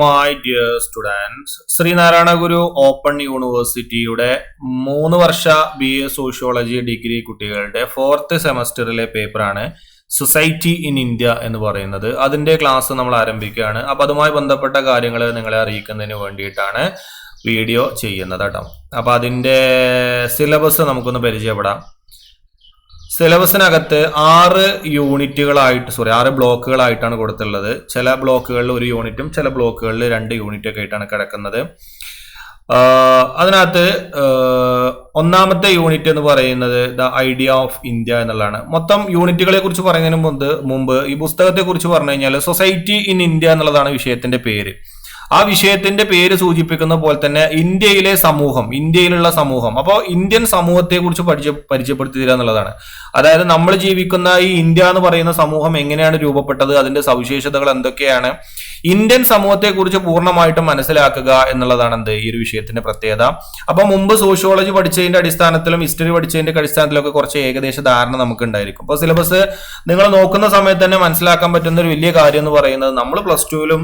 My dear students Sreenarayana Guru open യൂണിവേഴ്സിറ്റിയുടെ മൂന്ന് വർഷ ബി എ സോഷ്യോളജി ഡിഗ്രി കുട്ടികളുടെ ഫോർത്ത് സെമസ്റ്ററിലെ പേപ്പറാണ് സൊസൈറ്റി ഇൻ ഇന്ത്യ എന്ന് പറയുന്നത്. അതിന്റെ ക്ലാസ് നമ്മൾ ആരംഭിക്കുകയാണ്. അപ്പൊ അതുമായി ബന്ധപ്പെട്ട കാര്യങ്ങൾ നിങ്ങളെ അറിയിക്കുന്നതിന് വേണ്ടിയിട്ടാണ് വീഡിയോ ചെയ്യുന്നത് കേട്ടോ. അപ്പൊ അതിന്റെ സിലബസ് നമുക്കൊന്ന് പരിചയപ്പെടാം. സിലബസിനകത്ത് ആറ് യൂണിറ്റുകളായിട്ട് സോറി ആറ് ബ്ലോക്കുകളായിട്ടാണ് കൊടുത്തുള്ളത് ചില ബ്ലോക്കുകളിൽ ഒരു യൂണിറ്റും ചില ബ്ലോക്കുകളിൽ രണ്ട് യൂണിറ്റൊക്കെ ആയിട്ടാണ് കിടക്കുന്നത് അതിനകത്ത് ഒന്നാമത്തെ യൂണിറ്റ് എന്ന് പറയുന്നത് ദ ഐഡിയ ഓഫ് ഇന്ത്യ എന്നുള്ളതാണ്. മൊത്തം യൂണിറ്റുകളെ കുറിച്ച് പറയുന്നതിന് മുമ്പ് മുമ്പ് ഈ പുസ്തകത്തെ കുറിച്ച് പറഞ്ഞു കഴിഞ്ഞാൽ സൊസൈറ്റി ഇൻ ഇന്ത്യ എന്നുള്ളതാണ് വിഷയത്തിന്റെ പേര്. ആ വിഷയത്തിന്റെ പേര് സൂചിപ്പിക്കുന്ന പോലെ തന്നെ ഇന്ത്യയിലെ സമൂഹം ഇന്ത്യയിലുള്ള സമൂഹം. അപ്പോൾ ഇന്ത്യൻ സമൂഹത്തെ കുറിച്ച് പഠിച്ച് പരിചയപ്പെടുത്തി തരിക എന്നുള്ളതാണ്. അതായത് നമ്മൾ ജീവിക്കുന്ന ഈ ഇന്ത്യ എന്ന് പറയുന്ന സമൂഹം എങ്ങനെയാണ് രൂപപ്പെട്ടത് അതിന്റെ സവിശേഷതകൾ എന്തൊക്കെയാണ് ഇന്ത്യൻ സമൂഹത്തെക്കുറിച്ച് പൂർണമായിട്ടും മനസ്സിലാക്കുക എന്നുള്ളതാണ് എന്ത് ഈ ഒരു വിഷയത്തിന്റെ പ്രത്യേകത. അപ്പൊ മുമ്പ് സോഷ്യോളജി പഠിച്ചതിന്റെ അടിസ്ഥാനത്തിലും ഹിസ്റ്ററി പഠിച്ചതിന്റെ അടിസ്ഥാനത്തിലൊക്കെ കുറച്ച് ഏകദേശ ധാരണ നമുക്ക് ഉണ്ടായിരിക്കും അപ്പോൾ സിലബസ് നിങ്ങൾ നോക്കുന്ന സമയത്ത് തന്നെ മനസ്സിലാക്കാൻ പറ്റുന്ന ഒരു വലിയ കാര്യം എന്ന് പറയുന്നത് നമ്മൾ പ്ലസ് ടുവിലും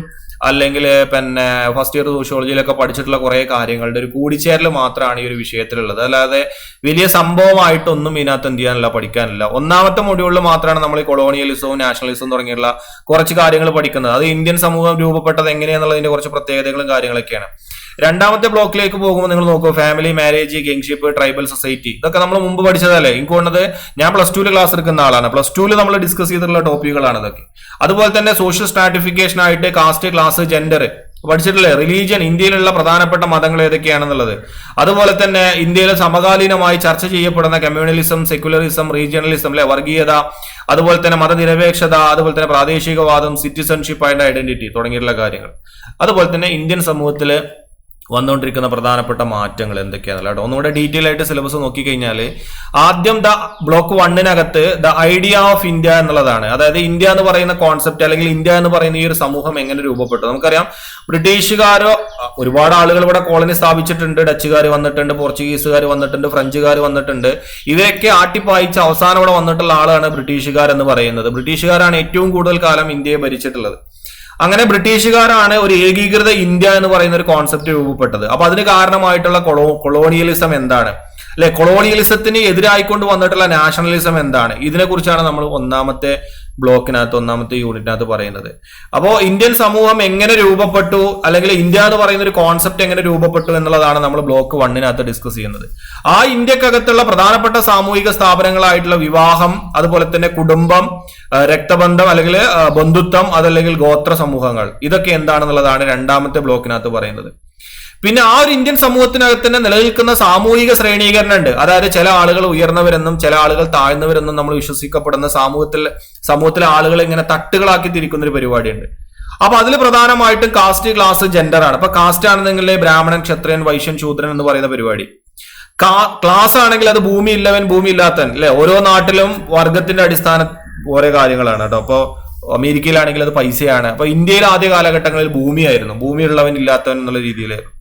അല്ലെങ്കിൽ പിന്നെ ഫസ്റ്റ് ഇയർ സോഷ്യോളജിയിലൊക്കെ പഠിച്ചിട്ടുള്ള കുറെ കാര്യങ്ങളുടെ ഒരു കൂടിച്ചേരൽ മാത്രമാണ് ഈ ഒരു വിഷയത്തിലുള്ളത്. അല്ലാതെ വലിയ സംഭവമായിട്ടൊന്നും ഇതിനകത്ത് എന്ത് ചെയ്യാനില്ല പഠിക്കാനില്ല. ഒന്നാമത്തെ മൊഡ്യൂളിൽ മാത്രമാണ് നമ്മൾ കൊളോണിയലിസവും നാഷണലിസവും തുടങ്ങിയുള്ള കുറച്ച് കാര്യങ്ങൾ പഠിക്കുന്നത്. അത് ഇന്ത്യൻ സമൂഹം രൂപപ്പെട്ടത് എങ്ങനെയാണെന്നുള്ളതിന്റെ കുറച്ച് പ്രത്യേകതകളും കാര്യങ്ങളൊക്കെയാണ്. രണ്ടാമത്തെ ബ്ലോക്കിലേക്ക് പോകുമ്പോൾ നിങ്ങൾ നോക്കുക family marriage kinship tribal society ഇതൊക്കെ നമ്മൾ മുമ്പ് പഠിച്ചതല്ലേ? എനിക്ക് ഞാൻ പ്ലസ് ടുവിൽ ക്ലാസ് എടുക്കുന്ന ആളാണ്. പ്ലസ് ടുവിൽ നമ്മൾ ഡിസ്കസ് ചെയ്തിട്ടുള്ള ടോപ്പിക്കുകളാണ് ഇതൊക്കെ. അതുപോലെ തന്നെ സോഷ്യൽ സ്ട്രാറ്റിഫിക്കേഷൻ ആയിട്ട് കാസ്റ്റ് ക്ലാസ് ജെൻഡർ പഠിച്ചിട്ടില്ലേ റിലീജിയൻ ഇന്ത്യയിലുള്ള പ്രധാനപ്പെട്ട മതങ്ങൾ ഏതൊക്കെയാണെന്നുള്ളത്. അതുപോലെ തന്നെ ഇന്ത്യയിലെ സമകാലീനമായി ചർച്ച ചെയ്യപ്പെടുന്ന കമ്മ്യൂണലിസം സെക്യുലറിസം റീജിയണലിസം അല്ലെ വർഗീയത അതുപോലെ തന്നെ മതനിരപേക്ഷത അതുപോലെ തന്നെ പ്രാദേശികവാദം സിറ്റിസൺഷിപ്പ് ആൻഡ് ഐഡന്റിറ്റി തുടങ്ങിയിട്ടുള്ള കാര്യങ്ങൾ. അതുപോലെ തന്നെ ഇന്ത്യൻ സമൂഹത്തിൽ വന്നുകൊണ്ടിരിക്കുന്ന പ്രധാനപ്പെട്ട മാറ്റങ്ങൾ എന്തൊക്കെയാണെന്നുള്ള കേട്ടോ. ഒന്നുകൂടെ ഡീറ്റെയിൽ ആയിട്ട് സിലബസ് നോക്കിക്കഴിഞ്ഞാൽ ആദ്യം ദ ബ്ലോക്ക് വണ്ണിനകത്ത് ദ ഐഡിയ ഓഫ് ഇന്ത്യ എന്നുള്ളതാണ്. അതായത് ഇന്ത്യ എന്ന് പറയുന്ന കോൺസെപ്റ്റ് അല്ലെങ്കിൽ ഇന്ത്യ എന്ന് പറയുന്ന ഈ ഒരു സമൂഹം എങ്ങനെ രൂപപ്പെട്ടു? നമുക്കറിയാം ബ്രിട്ടീഷുകാരോ ഒരുപാട് ആളുകൾ ഇവിടെ കോളനി സ്ഥാപിച്ചിട്ടുണ്ട്. ഡച്ചുകാർ വന്നിട്ടുണ്ട് പോർച്ചുഗീസുകാർ വന്നിട്ടുണ്ട് ഫ്രഞ്ചുകാർ വന്നിട്ടുണ്ട്. ഇവരൊക്കെ ആട്ടിപ്പായിച്ച് അവസാനം ഇവിടെ വന്നിട്ടുള്ള ആളാണ് ബ്രിട്ടീഷുകാർ എന്ന് പറയുന്നത്. ബ്രിട്ടീഷുകാരാണ് ഏറ്റവും കൂടുതൽ കാലം ഇന്ത്യയെ ഭരിച്ചിട്ടുള്ളത്. അങ്ങനെ ബ്രിട്ടീഷുകാരാണ് ഒരു ഏകീകൃത ഇന്ത്യ എന്ന് പറയുന്ന ഒരു കോൺസെപ്റ്റ് രൂപപ്പെട്ടത്. അപ്പൊ അതിന് കാരണമായിട്ടുള്ള കൊളോ കൊളോണിയലിസം എന്താണ്? അല്ലെ കൊളോണിയലിസത്തിന് എതിരായിക്കൊണ്ട് വന്നിട്ടുള്ള നാഷണലിസം എന്താണ്? ഇതിനെക്കുറിച്ചാണ് നമ്മൾ ഒന്നാമത്തെ ബ്ലോക്കിനകത്ത് ഒന്നാമത്തെ യൂണിറ്റിനകത്ത് പറയുന്നത്. അപ്പോൾ ഇന്ത്യൻ സമൂഹം എങ്ങനെ രൂപപ്പെട്ടു അല്ലെങ്കിൽ ഇന്ത്യ എന്ന് പറയുന്ന ഒരു കോൺസെപ്റ്റ് എങ്ങനെ രൂപപ്പെട്ടു എന്നുള്ളതാണ് നമ്മൾ ബ്ലോക്ക് വണ്ണിനകത്ത് ഡിസ്കസ് ചെയ്യുന്നത്. ആ ഇന്ത്യക്കകത്തുള്ള പ്രധാനപ്പെട്ട സാമൂഹിക സ്ഥാപനങ്ങളായിട്ടുള്ള വിവാഹം അതുപോലെ തന്നെ കുടുംബം രക്തബന്ധം അല്ലെങ്കിൽ ബന്ധുത്വം അതല്ലെങ്കിൽ ഗോത്ര സമൂഹങ്ങൾ ഇതൊക്കെ എന്താണെന്നുള്ളതാണ് രണ്ടാമത്തെ ബ്ലോക്കിനകത്ത് പറയുന്നത്. പിന്നെ ആ ഒരു ഇന്ത്യൻ സമൂഹത്തിനകത്ത് തന്നെ നിലനിൽക്കുന്ന സാമൂഹിക ശ്രേണീകരണം ഉണ്ട് അതായത് ചില ആളുകൾ ഉയർന്നവരെന്നും ചില ആളുകൾ താഴ്ന്നവരെന്നും നമ്മൾ വിശ്വസിക്കപ്പെടുന്ന സമൂഹത്തിൽ സമൂഹത്തിലെ ആളുകളെ ഇങ്ങനെ തട്ടുകളാക്കി തിരിക്കുന്ന ഒരു പരിപാടിയുണ്ട്. അപ്പൊ അതിൽ പ്രധാനമായിട്ടും കാസ്റ്റ് ക്ലാസ് ജെൻഡർ ആണ്. അപ്പൊ കാസ്റ്റ് ആണെന്നെങ്കിൽ ബ്രാഹ്മണൻ ക്ഷത്രിയൻ വൈശ്യൻ ശൂദ്രൻ എന്ന് പറയുന്ന പരിപാടി. ക്ലാസ് ആണെങ്കിൽ അത് ഭൂമി ഇല്ലവൻ ഭൂമി ഇല്ലാത്തവൻ. അല്ലെ? ഓരോ നാട്ടിലും വർഗത്തിന്റെ അടിസ്ഥാന ഓരോ കാര്യങ്ങളാണ് കേട്ടോ. അപ്പൊ അമേരിക്കയിലാണെങ്കിൽ അത് പൈസയാണ്. അപ്പൊ ഇന്ത്യയിൽ ആദ്യ കാലഘട്ടങ്ങളിൽ ഭൂമിയായിരുന്നു. ഭൂമിയുള്ളവൻ ഇല്ലാത്തവൻ എന്നുള്ള രീതിയിലായിരുന്നു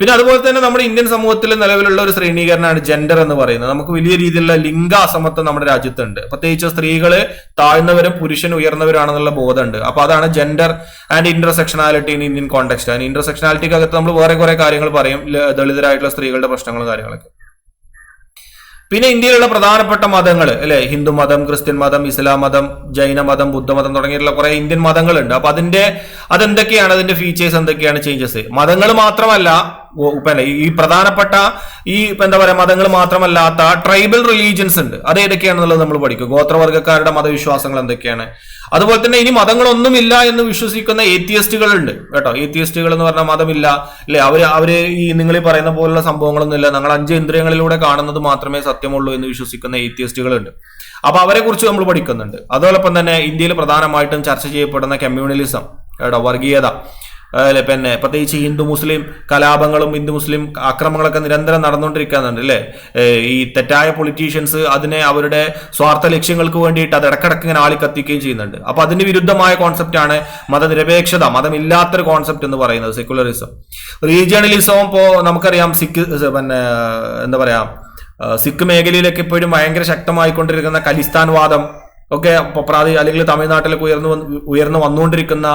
പിന്നെ അതുപോലെ തന്നെ നമ്മുടെ ഇന്ത്യൻ സമൂഹത്തിൽ നിലവിലുള്ള ഒരു ശ്രേണീകരണമാണ് ജെൻഡർ എന്ന് പറയുന്നത്. നമുക്ക് വലിയ രീതിയിലുള്ള ലിംഗ അസമത്വം നമ്മുടെ രാജ്യത്തുണ്ട്. പ്രത്യേകിച്ച് സ്ത്രീകൾ താഴ്ന്നവരും പുരുഷൻ ഉയർന്നവരാണെന്നുള്ള ബോധമുണ്ട്. അപ്പൊ അതാണ് gender and intersectionality in Indian context and ഇന്റർസെക്ഷനാലിറ്റിക്ക് അകത്ത് നമ്മൾ വേറെ കുറെ കാര്യങ്ങൾ പറയും. ദളിതരായിട്ടുള്ള സ്ത്രീകളുടെ പ്രശ്നങ്ങളും കാര്യങ്ങളൊക്കെ. പിന്നെ ഇന്ത്യയിലുള്ള പ്രധാനപ്പെട്ട മതങ്ങൾ അല്ലെ? ഹിന്ദു മതം ക്രിസ്ത്യൻ മതം ഇസ്ലാം മതം ജൈന മതം ബുദ്ധമതം തുടങ്ങിയിട്ടുള്ള കുറെ ഇന്ത്യൻ മതങ്ങളുണ്ട്. അപ്പൊ അതിന്റെ അതെന്തൊക്കെയാണ് അതിന്റെ ഫീച്ചേഴ്സ് എന്തൊക്കെയാണ് ചേഞ്ചസ് മതങ്ങൾ മാത്രമല്ല ഈ പ്രധാനപ്പെട്ട ഈ എന്താ പറയുക മതങ്ങൾ മാത്രമല്ലാത്ത ട്രൈബൽ റിലീജിയൻസ് ഉണ്ട്. അത് ഏതൊക്കെയാണെന്നുള്ളത് നമ്മൾ പഠിക്കും. ഗോത്രവർഗക്കാരുടെ മതവിശ്വാസങ്ങൾ എന്തൊക്കെയാണ്? അതുപോലെ തന്നെ ഇനി മതങ്ങളൊന്നുമില്ല എന്ന് വിശ്വസിക്കുന്ന ഏത്തിയസ്റ്റുകൾ ഉണ്ട് കേട്ടോ ഏത്തിയസ്റ്റുകൾ എന്ന് പറഞ്ഞാൽ മതമില്ല. അല്ലെ? അവർ അവർ ഈ നിങ്ങൾ പറയുന്ന പോലുള്ള സംഭവങ്ങളൊന്നും ഇല്ല ഞങ്ങൾ അഞ്ച് ഇന്ദ്രിയങ്ങളിലൂടെ കാണുന്നത് മാത്രമേ സത്യമുള്ളൂ എന്ന് വിശ്വസിക്കുന്ന ഏത്തിയസ്റ്റുകൾ ഉണ്ട് അപ്പൊ അവരെ കുറിച്ച് നമ്മൾ പഠിക്കുന്നുണ്ട്. അതോടൊപ്പം തന്നെ ഇന്ത്യയിൽ പ്രധാനമായിട്ടും ചർച്ച ചെയ്യപ്പെടുന്ന കമ്മ്യൂണലിസം കേട്ടോ വർഗീയത. പിന്നെ പ്രത്യേകിച്ച് ഹിന്ദു മുസ്ലിം കലാപങ്ങളും ഹിന്ദു മുസ്ലിം അക്രമങ്ങളൊക്കെ നിരന്തരം നടന്നുകൊണ്ടിരിക്കുന്നുണ്ട് അല്ലേ? ഈ തെറ്റായ പൊളിറ്റീഷ്യൻസ് അതിനെ അവരുടെ സ്വാർത്ഥ ലക്ഷ്യങ്ങൾക്ക് വേണ്ടിയിട്ട് അത് ഇടക്കിടക്ക് ഇങ്ങനെ ആളി കത്തിക്കുകയും ചെയ്യുന്നുണ്ട്. അപ്പൊ അതിന് വിരുദ്ധമായ കോൺസെപ്റ്റ് ആണ് മതനിരപേക്ഷത. മതമില്ലാത്തൊരു കോൺസെപ്റ്റ് എന്ന് പറയുന്നത് സെക്യുലറിസം റീജിയണലിസവും ഇപ്പോ നമുക്കറിയാം സിക്ക് പിന്നെ എന്താ പറയാ സിഖ് മേഖലയിലൊക്കെ ഇപ്പോഴും ഭയങ്കര ശക്തമായിക്കൊണ്ടിരിക്കുന്ന ഖലിസ്ഥാൻ വാദം പ്രാതി അല്ലെങ്കിൽ തമിഴ്നാട്ടിലൊക്കെ ഉയർന്നു ഉയർന്നു വന്നുകൊണ്ടിരിക്കുന്ന